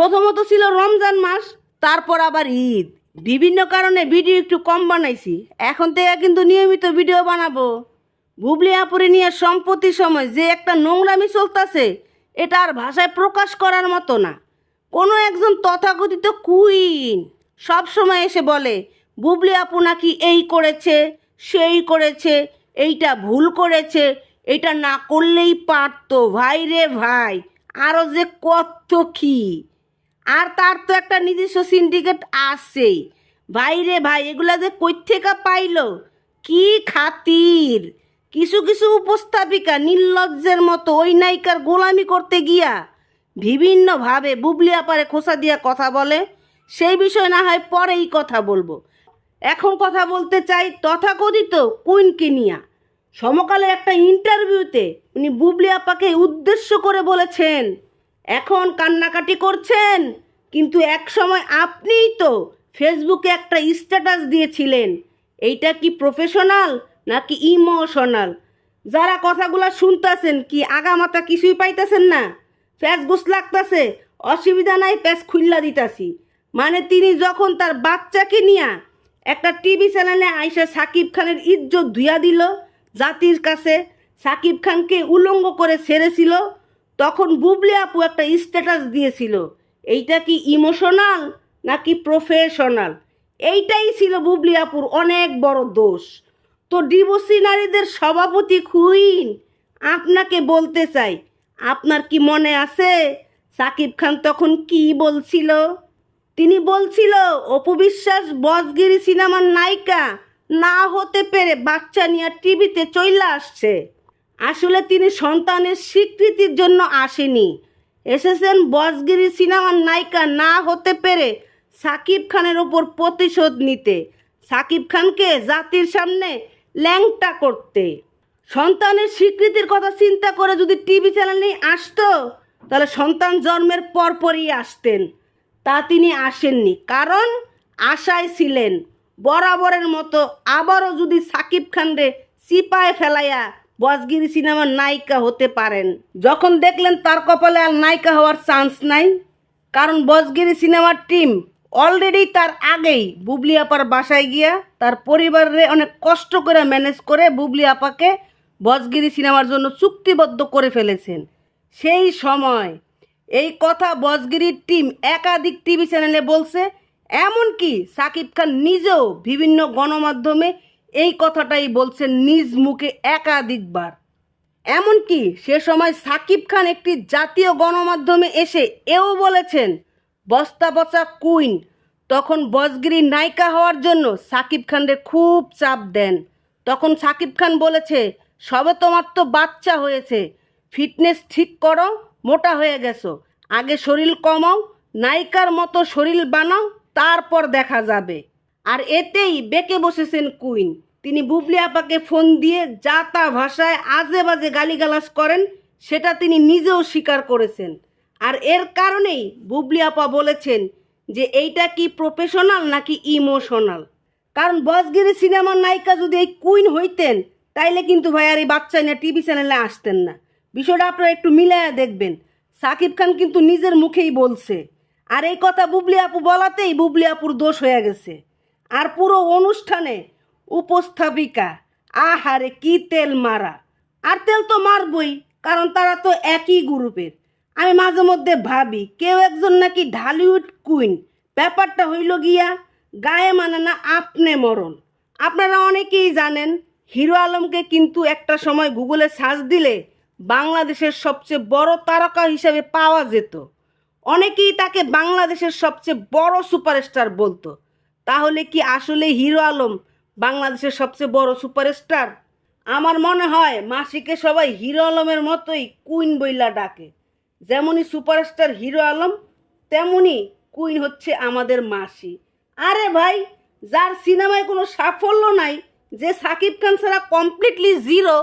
প্রথমত ছিল রমজান মাস, তারপর আবার ঈদ। বিভিন্ন কারণে ভিডিও একটু কম বানাইছি। এখন থেকে কিন্তু নিয়মিত ভিডিও বানাবো। বুবলি আপুরে নিয়ে সম্প্রতি সময় যে একটা নোংরামি চলতেছে, এটা আর ভাষায় প্রকাশ করার মতো না। কোনো একজন তথাকথিত কুইন সব সময় এসে বলে, বুবলি আপু নাকি এই করেছে, সেই করেছে, এইটা ভুল করেছে, এটা না করলেই পারতো। ভাই রে ভাই আরও যে কত কি। আর তার তো একটা নিজস্ব সিন্ডিকেট আছেই। ভাই রে ভাই, এগুলা যে কই থেকে পাইলো? কি খাতির? কিছু কিছু উপস্থাপিকা নির্লজ্জের মতো ওই নায়িকার গোলামি করতে গিয়া বিভিন্নভাবে বুবলি আপারে খোসা দিয়া কথা বলে। সেই বিষয় না হয় পরেই কথা বলব। এখন কথা বলতে চাই তথাকথিত কুইনকে নিয়া। সমকালে একটা ইন্টারভিউতে উনি বুবলি আপাকে উদ্দেশ্য করে বলেছেন এখন কান্নাকাটি করছেন, কিন্তু এক সময় আপনিই তো ফেসবুকে একটা স্ট্যাটাস দিয়েছিলেন। এইটা কি প্রফেশনাল নাকি ইমোশনাল যারা কথাগুলো শুনতেছেন কি আগামাতা কিছুই পাইতেছেন না? প্যাঁচ গুছ লাগতেছে, অসুবিধা নাই, প্যাঁচ খুল্লা দিতাছি। মানে তিনি যখন তার বাচ্চাকে নিয়া একটা টিভি চ্যানেলে আইসা সাকিব খানের ইজ্জত ধুইয়া দিল, জাতির কাছে সাকিব খানকে উলঙ্গ করে ছেড়েছিল তখন বুবলি আপু একটা স্ট্যাটাস দিয়েছিল। এইটা কি ইমোশনাল নাকি প্রফেশনাল এইটাই ছিল বুবলি আপুর অনেক বড় দোষ। তো ডিভোর্সি নারীদের সভাপতি কুইন আপনাকে বলতে চাই, আপনার কি মনে আছে? সাকিব খান তখন কি বলছিল? তিনি বলছিল অপবিশ্বাস বজগিরি সিনেমার নায়িকা না হতে পেরে বাচ্চা নিয়ে টিভিতে চলে আসছে। আসলে তিনি সন্তানের স্বীকৃতির জন্য আসেনি। এসেছেন বসগিরি সিনেমার নায়িকা না হতে পেরে সাকিব খানের ওপর প্রতিশোধ নিতে। সাকিব খানকে জাতির সামনে ল্যাংটা করতে। সন্তানের স্বীকৃতির কথা চিন্তা করে যদি টিভি চ্যানেলেই আসতো, তাহলে সন্তান জন্মের পরপরই আসতেন। তা তিনি আসেননি, কারণ আশায় ছিলেন। বরাবরের মতো আবারও যদি সাকিব খানরে সিপায় ফেলাইয়া বসগিরি সিনেমার নায়িকা হতে পারেন। যখন দেখলেন তার কপালে আর নায়িকা হওয়ার চান্স নাই, কারণ বসগিরি সিনেমার টিম অলরেডি তার আগেই বুবলি আপার বাসায় গিয়া তার পরিবারে অনেক কষ্ট করে ম্যানেজ করে বুবলি আপাকে বসগিরি সিনেমার জন্য চুক্তিবদ্ধ করে ফেলেছেন। সেই সময় এই কথা বসগিরির টিম একাধিক টিভি চ্যানেলে বলছে, এমনকি সাকিব খান নিজেও বিভিন্ন গণমাধ্যমে এই কথাটাই বলছেন নিজ মুখে একাধিকবার। এমনকি সে সময় সাকিব খান একটি জাতীয় গণমাধ্যমে এসে এও বলেছেন, বস্তা বচা কুইন। তখন বসগিরি নায়িকা হওয়ার জন্য সাকিব খানরে খুব চাপ দেন। তখন সাকিব খান বলেছে, সবে তোমার তো বাচ্চা হয়েছে, ফিটনেস ঠিক করো, মোটা হয়ে গেছো, আগে শরীর কমাও, নায়িকার মতো শরীর বানাও, তারপর দেখা যাবে। আর এতেই বেঁকে বসেছেন কুইন। তিনি বুবলি আপাকে ফোন দিয়ে যা তা ভাষায় আজে বাজে গালিগালাজ করেন, সেটা তিনি নিজেও স্বীকার করেছেন। আর এর কারণেই বুবলি আপা বলেছেন যে এইটা কি প্রফেশনাল নাকি ইমোশনাল? কারণ বসগিরি সিনেমার নায়িকা যদি এই কুইন হইতেন, তাইলে কিন্তু ভাই আর এই বাচ্চা নিয়ে টিভি চ্যানেলে আসতেন না। বিষয়টা আপনারা একটু মিলায়া দেখবেন। সাকিব খান কিন্তু নিজের মুখেই বলছে। আর এই কথা বুবলি আপু বলাতেই বুবলি আপুর দোষ হয়ে গেছে। আর পুরো অনুষ্ঠানে উপস্থাপিকা, আহারে কি তেল মারা। আর তেল তো মারবই, কারণ তারা তো একই গ্রুপের। আমি মাঝে মধ্যে ভাবি, কেউ একজন নাকি ঢালিউড কুইন। ব্যাপারটা হইল গিয়া, গায়ে মানে না আপনে মরণ। আপনারা অনেকেই জানেন, হিরো আলমকে কিন্তু একটা সময় গুগলে সার্চ দিলে বাংলাদেশের সবচেয়ে বড় তারকা হিসেবে পাওয়া যেত। অনেকেই তাকে বাংলাদেশের সবচেয়ে বড় সুপারস্টার বলতো। তাহলে কি আসলে হিরো আলম বাংলাদেশের সবচেয়ে বড় সুপারস্টার? আমার মনে হয় মাসিকে সবাই হিরো আলমের মতোই কুইন বইলা ডাকে। যেমনই সুপারস্টার হিরো আলম তেমনি কুইন হচ্ছে আমাদের মাসি। আরে ভাই, যার সিনেমায় কোনো সাফল্য নাই, যে সাকিব খান ছাড়া কমপ্লিটলি জিরো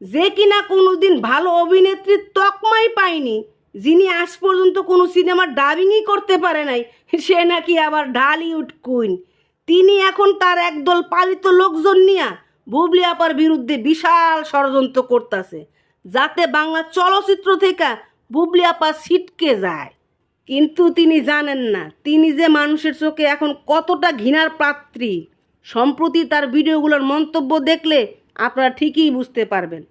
যে কিনা কোনোদিন ভালো অভিনেত্রীর তকমাই পায়নি যিনি আজ পর্যন্ত কোনো সিনেমার ডাবিংই করতে পারে নাই, সে নাকি আবার ঢালিউড কুইন তিনি এখন তার একদল পালিত লোকজন নিয়া বুবলি আপার বিরুদ্ধে বিশাল ষড়যন্ত্র করতেছে, যাতে বাংলা চলচ্চিত্র থেকে বুবলি আপা ছিটকে যায়। কিন্তু তিনি জানেন না, তিনি যে মানুষের চোখে এখন কতটা ঘৃণার পাত্রী। সম্প্রতি তার ভিডিওগুলোর মন্তব্য দেখলে আপনারা ঠিকই বুঝতে পারবেন।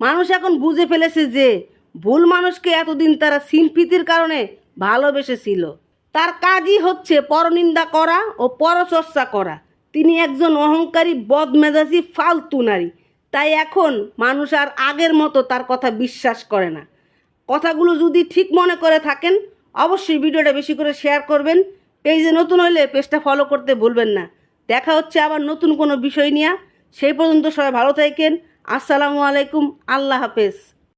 মানুষ এখন বুঝে ফেলেছে যে ভুল মানুষকে এতদিন তারা সিম্পিতির কারণে ভালোবেসেছিল। তার কাজই হচ্ছে পরনিন্দা করা ও পরচর্চা করা। তিনি একজন অহংকারী, বদমেজাজি, ফালতু নারী। তাই এখন মানুষ আর আগের মতো তার কথা বিশ্বাস করে না। কথাগুলো যদি ঠিক মনে করে থাকেন, অবশ্যই ভিডিওটা বেশি করে শেয়ার করবেন। পেজে নতুন হলে পেজটা ফলো করতে ভুলবেন না। দেখা হচ্ছে আবার নতুন কোনো বিষয় নিয়ে। সেই পর্যন্ত সবাই ভালো থাকেন। আসসালামু আলাইকুম। আল্লাহ হাফেজ।